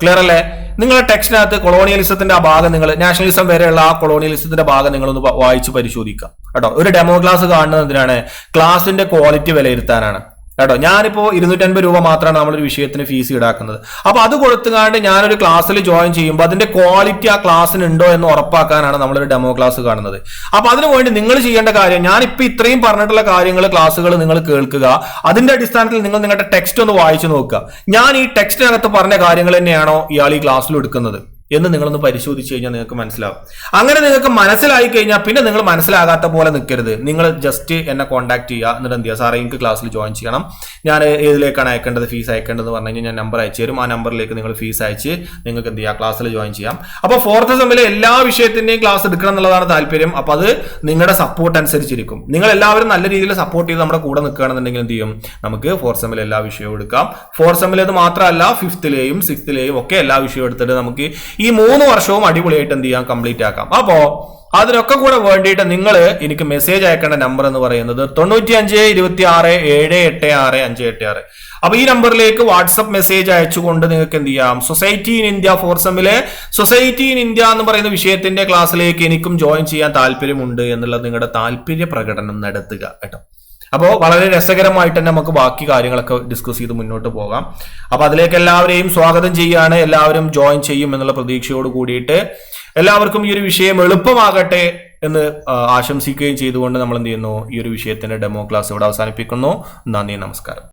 ക്ലിയർ അല്ലേ? നിങ്ങളുടെ ടെക്സ്റ്റിനകത്ത് കൊളോണിയലിസത്തിന്റെ ആ ഭാഗം നിങ്ങൾ നാഷണലിസം വരെയുള്ള ആ കൊളോണിയലിസത്തിന്റെ ഭാഗം നിങ്ങളൊന്ന് വായിച്ച് പരിശോധിക്കുക. കേട്ടോ? ഒരു ഡെമോ ക്ലാസ് കാണുന്നത് എന്തിനാണ്? ക്ലാസിന്റെ ക്വാളിറ്റി വിലയിരുത്താനാണ്. കേട്ടോ ഞാനിപ്പോൾ ഇരുന്നൂറ്റൻപത് രൂപ മാത്രമാണ് നമ്മളൊരു വിഷയത്തിന് ഫീസ് ഈടാക്കുന്നത്. അപ്പോൾ അത് കൊടുത്തുകാണ്ട് ഞാനൊരു ക്ലാസ്സിൽ ജോയിൻ ചെയ്യുമ്പോൾ അതിന്റെ ക്വാളിറ്റി ആ ക്ലാസ്സിന് ഉണ്ടോ എന്ന് ഉറപ്പാക്കാനാണ് നമ്മളൊരു ഡെമോ ക്ലാസ് കാണുന്നത്. അപ്പോൾ അതിനു വേണ്ടി നിങ്ങൾ ചെയ്യേണ്ട കാര്യം ഞാനിപ്പോൾ ഇത്രയും പറഞ്ഞിട്ടുള്ള കാര്യങ്ങൾ ക്ലാസ്സുകൾ നിങ്ങൾ കേൾക്കുക. അതിന്റെ അടിസ്ഥാനത്തിൽ നിങ്ങൾ നിങ്ങളുടെ ടെക്സ്റ്റ് ഒന്ന് വായിച്ചു നോക്കുക. ഞാൻ ഈ ടെക്സ്റ്റിനകത്ത് പറഞ്ഞ കാര്യങ്ങൾ തന്നെയാണോ ഇയാൾ ഈ ക്ലാസ്സിൽ എടുക്കുന്നത്? എന്ന് നിങ്ങളൊന്ന് പരിശോധിച്ച് കഴിഞ്ഞാൽ നിങ്ങൾക്ക് മനസ്സിലാവും. അങ്ങനെ നിങ്ങൾക്ക് മനസ്സിലായി കഴിഞ്ഞാൽ പിന്നെ നിങ്ങൾ മനസ്സിലാകാത്ത പോലെ നിൽക്കരുത്. നിങ്ങൾ ജസ്റ്റ് എന്നെ കോൺടാക്ട് ചെയ്യുക. എന്നിട്ട് എന്ത് ചെയ്യുക? സാറേ എനിക്ക് ക്ലാസ്സിൽ ജോയിൻ ചെയ്യണം. ഞാൻ ഏതിലേക്കാണ് അയക്കേണ്ടത്? ഫീസ് അയക്കേണ്ടതെന്ന് പറഞ്ഞു കഴിഞ്ഞാൽ ഞാൻ നമ്പർ അയച്ചു തരും. ആ നമ്പറിലേക്ക് നിങ്ങൾ ഫീസ് അയച്ച് നിങ്ങൾക്ക് എന്ത് ചെയ്യാം? ക്ലാസ്സിൽ ജോയിൻ ചെയ്യാം. അപ്പോൾ ഫോർത്ത് സെമ്മിലെ എല്ലാ വിഷയത്തിന്റെയും ക്ലാസ് എടുക്കണം എന്നുള്ളതാണ് താല്പര്യം. അപ്പോൾ അത് നിങ്ങളുടെ സപ്പോർട്ട് അനുസരിച്ചിരിക്കും. നിങ്ങൾ എല്ലാവരും നല്ല രീതിയിൽ സപ്പോർട്ട് ചെയ്ത് നമ്മുടെ കൂടെ നിൽക്കുകയാണെന്നുണ്ടെങ്കിൽ എന്ത് ചെയ്യും? നമുക്ക് ഫോർത്ത് സെമ്മിലെ എല്ലാ വിഷയവും എടുക്കാം. ഫോർത്ത് സെമ്മിലേത് മാത്രമല്ല ഫിഫ്ത്തിലെയും സിക്സ്ത്തിലെയും ഒക്കെ എല്ലാ വിഷയവും എടുത്തിട്ട് നമുക്ക് ഈ മൂന്ന് വർഷവും അടിപൊളിയായിട്ട് എന്ത് ചെയ്യാം? കംപ്ലീറ്റ് ആക്കാം. അപ്പോ അതിനൊക്കെ കൂടെ വേണ്ടിയിട്ട് നിങ്ങൾ എനിക്ക് മെസ്സേജ് അയക്കേണ്ട നമ്പർ എന്ന് പറയുന്നത് തൊണ്ണൂറ്റി അഞ്ച് ഇരുപത്തി ആറ് ഏഴ് എട്ട് ആറ് അഞ്ച് എട്ട് ആറ്. അപ്പൊ ഈ നമ്പറിലേക്ക് വാട്സപ്പ് മെസ്സേജ് അയച്ചുകൊണ്ട് നിങ്ങൾക്ക് എന്ത് ചെയ്യാം? സൊസൈറ്റി ഇൻ ഇന്ത്യ ഫോർസമിലെ സൊസൈറ്റി ഇൻ ഇന്ത്യ എന്ന് പറയുന്ന വിഷയത്തിന്റെ ക്ലാസ്സിലേക്ക് എനിക്കും ജോയിൻ ചെയ്യാൻ താല്പര്യമുണ്ട് എന്നുള്ളത് നിങ്ങളുടെ താല്പര്യ പ്രകടനം നടത്തുക കേട്ടോ. അപ്പോൾ വളരെ രസകരമായിട്ട് തന്നെ നമുക്ക് ബാക്കി കാര്യങ്ങളൊക്കെ ഡിസ്കസ് ചെയ്ത് മുന്നോട്ട് പോകാം. അപ്പോൾ അതിലേക്ക് എല്ലാവരെയും സ്വാഗതം ചെയ്യുകയാണ് എല്ലാവരും ജോയിൻ ചെയ്യും എന്നുള്ള പ്രതീക്ഷയോട് കൂടിയിട്ട് എല്ലാവർക്കും ഈ ഒരു വിഷയം എളുപ്പമാകട്ടെ എന്ന് ആശംസിക്കുകയും ചെയ്തുകൊണ്ട് നമ്മൾ എന്ത് ചെയ്യുന്നു? ഈ ഒരു വിഷയത്തിന്റെ ഡെമോ ക്ലാസ് ഇവിടെ അവസാനിപ്പിക്കുന്നു. നന്ദി നമസ്കാരം.